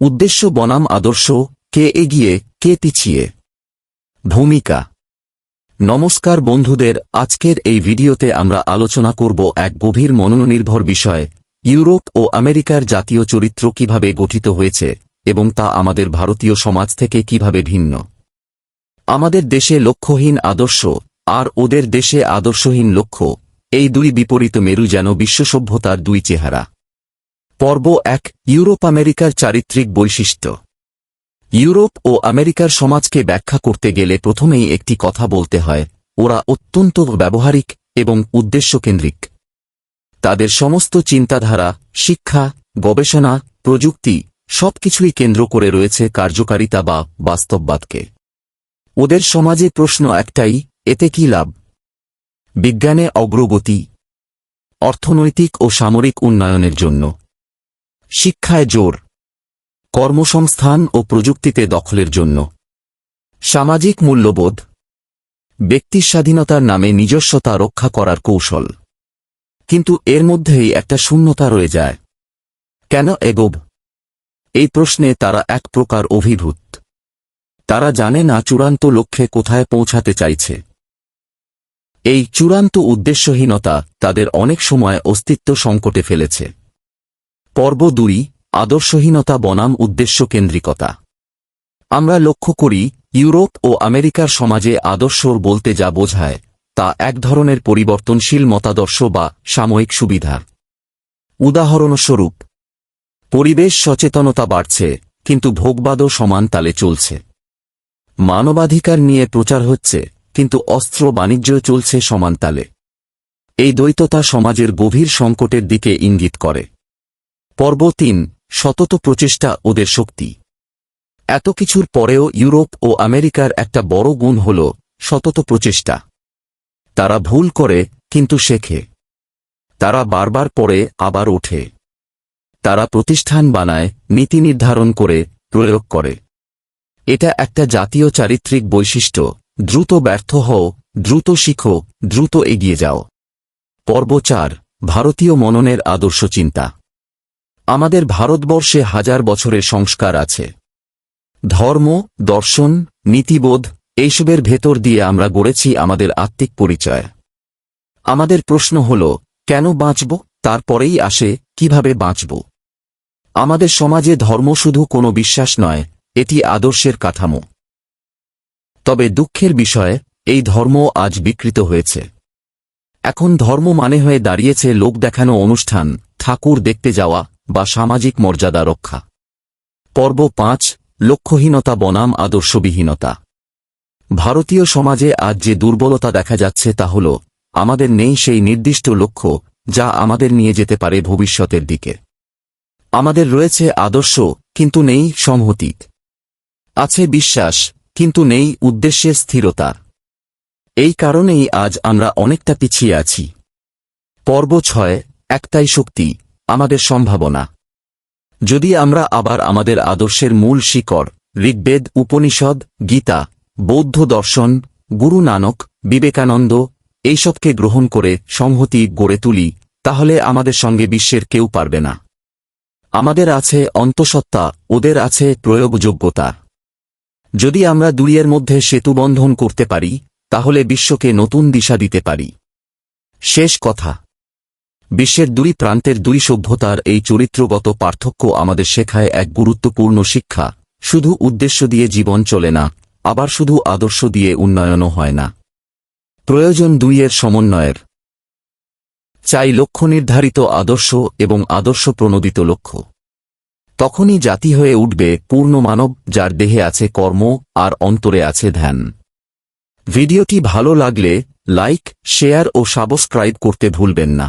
উদ্দেশ্য বনাম আদর্শ, কে এগিয়ে, কে পিছিয়ে। ভূমিকা। নমস্কার বন্ধুদের, আজকের এই ভিডিওতে আমরা আলোচনা করব এক গভীর মনননির্ভর বিষয়, ইউরোপ ও আমেরিকার জাতীয় চরিত্র কীভাবে গঠিত হয়েছে, এবং তা আমাদের ভারতীয় সমাজ থেকে কীভাবে ভিন্ন। আমাদের দেশে লক্ষ্যহীন আদর্শ, আর ওদের দেশে আদর্শহীন লক্ষ্য, এই দুই বিপরীত মেরু যেন বিশ্ব সভ্যতার দুই চেহারা। পর্ব এক, ইউরোপ আমেরিকার চারিত্রিক বৈশিষ্ট্য। ইউরোপ ও আমেরিকার সমাজকে ব্যাখ্যা করতে গেলে প্রথমেই একটি কথা বলতে হয়, ওরা অত্যন্ত ব্যবহারিক এবং উদ্দেশ্যকেন্দ্রিক। তাদের সমস্ত চিন্তাধারা, শিক্ষা, গবেষণা, প্রযুক্তি, সবকিছুই কেন্দ্র করে রয়েছে কার্যকারিতা বা বাস্তববাদকে। ওদের সমাজে প্রশ্ন একটাই, এতে কি লাভ? বিজ্ঞানে অগ্রগতি। অর্থনৈতিক ও সামরিক উন্নয়নের জন্য। শিক্ষায় জোর। কর্মসংস্থান ও প্রযুক্তিতে দখলের জন্য। সামাজিক মূল্যবোধ। ব্যক্তির স্বাধীনতার নামে নিজস্বতা রক্ষা করার কৌশল। কিন্তু এর মধ্যেই একটা শূন্যতা রয়ে যায়। কেন এগোব? এই প্রশ্নে তারা এক প্রকার অভিভূত। তারা জানে না চূড়ান্ত লক্ষ্যে কোথায় পৌঁছাতে চাইছে। এই চূড়ান্ত উদ্দেশ্যহীনতা তাদের অনেক সময় অস্তিত্ব সংকটে ফেলেছে। পর্ব দুই আদর্শহীনতা বনাম উদ্দেশ্য কেন্দ্রিকতা। আমরা লক্ষ্য করি, ইউরোপ ও আমেরিকার সমাজে আদর্শর বলতে যা বোঝায়, তা এক ধরনের পরিবর্তনশীল মতাদর্শ বা সাময়িক সুবিধা। উদাহরণস্বরূপ, পরিবেশ সচেতনতা বাড়ছে, কিন্তু ভোগবাদও সমান তালে চলছে। মানবাধিকার নিয়ে প্রচার হচ্ছে, কিন্তু অস্ত্র বাণিজ্য চলছে সমান তালে। এই দ্বৈততা সমাজের গভীর সংকটের দিকে ইঙ্গিত করে। পর্ব তিন, সতত প্রচেষ্টা ওদের শক্তি। এত কিছুর পরেও ইউরোপ ও আমেরিকার একটা বড় গুণ হল সতত প্রচেষ্টা। তারা ভুল করে, কিন্তু শেখে। তারা বারবার পরে আবার ওঠে। তারা প্রতিষ্ঠান বানায়, নীতি নির্ধারণ করে, প্রয়োগ করে। এটা একটা জাতীয় চারিত্রিক বৈশিষ্ট্য, দ্রুত ব্যর্থ হও, দ্রুত শিখো, দ্রুত এগিয়ে যাও। পর্ব চার, ভারতীয় মননের আদর্শ চিন্তা। আমাদের ভারতবর্ষে হাজার বছরের সংস্কার আছে। ধর্ম, দর্শন, নীতিবোধ, এইসবের ভেতর দিয়ে আমরা গড়েছি আমাদের আত্মিক পরিচয়। আমাদের প্রশ্ন হল, কেন বাঁচব? তারপরেই আসে, কীভাবে বাঁচব? আমাদের সমাজে ধর্ম শুধু কোনো বিশ্বাস নয়, এটি আদর্শের কাঠামো। তবে দুঃখের বিষয়ে, এই ধর্ম আজ বিকৃত হয়েছে। এখন ধর্ম মানে হয়ে দাঁড়িয়েছে লোক দেখানো অনুষ্ঠান, ঠাকুর দেখতে যাওয়া বা সামাজিক মর্যাদা রক্ষা। পর্ব পাঁচ, লক্ষ্যহীনতা বনাম আদর্শবিহীনতা। ভারতীয় সমাজে আজ যে দুর্বলতা দেখা যাচ্ছে তা হল, আমাদের নেই সেই নির্দিষ্ট লক্ষ্য যা আমাদের নিয়ে যেতে পারে ভবিষ্যতের দিকে। আমাদের রয়েছে আদর্শ, কিন্তু নেই সংহতি আছে বিশ্বাস, কিন্তু নেই উদ্দেশ্যের স্থিরতা। এই কারণেই আজ আমরা অনেকটা পিছিয়ে আছি। পর্ব ছয়, একটাই শক্তি। আমাদের সম্ভাবনা। যদি আমরা আবার আমাদের আদর্শের মূল শিকড়, ঋগ্বেদ, উপনিষদ, গীতা, বৌদ্ধ দর্শন, গুরু নানক, বিবেকানন্দ, এইসবকে গ্রহণ করে সংহতি গড়ে তুলি, তাহলে আমাদের সঙ্গে বিশ্বের কেউ পারবে না। আমাদের আছে অন্তঃসত্ত্বা, ওদের আছে প্রয়োগযোগ্যতা। যদি আমরা দুইয়ের মধ্যে সেতুবন্ধন করতে পারি, তাহলে বিশ্বকে নতুন দিশা দিতে পারি। শেষ কথা। বিশ্বের দুই প্রান্তের দুই সভ্যতার এই চরিত্রগত পার্থক্য আমাদের শেখায় এক গুরুত্বপূর্ণ শিক্ষা, শুধু উদ্দেশ্য দিয়ে জীবন চলে না, আবার শুধু আদর্শ দিয়ে উন্নয়নও হয় না। প্রয়োজন দুইয়ের সমন্বয়ের। চাই লক্ষ্য নির্ধারিত আদর্শ এবং আদর্শ প্রণোদিত লক্ষ্য। তখনই জাতি হয়ে উঠবে পূর্ণ মানব যার দেহে আছে কর্ম আর অন্তরে আছে ধ্যান। ভিডিওটি ভালো লাগলে লাইক, শেয়ার ও সাবস্ক্রাইব করতে ভুলবেন না।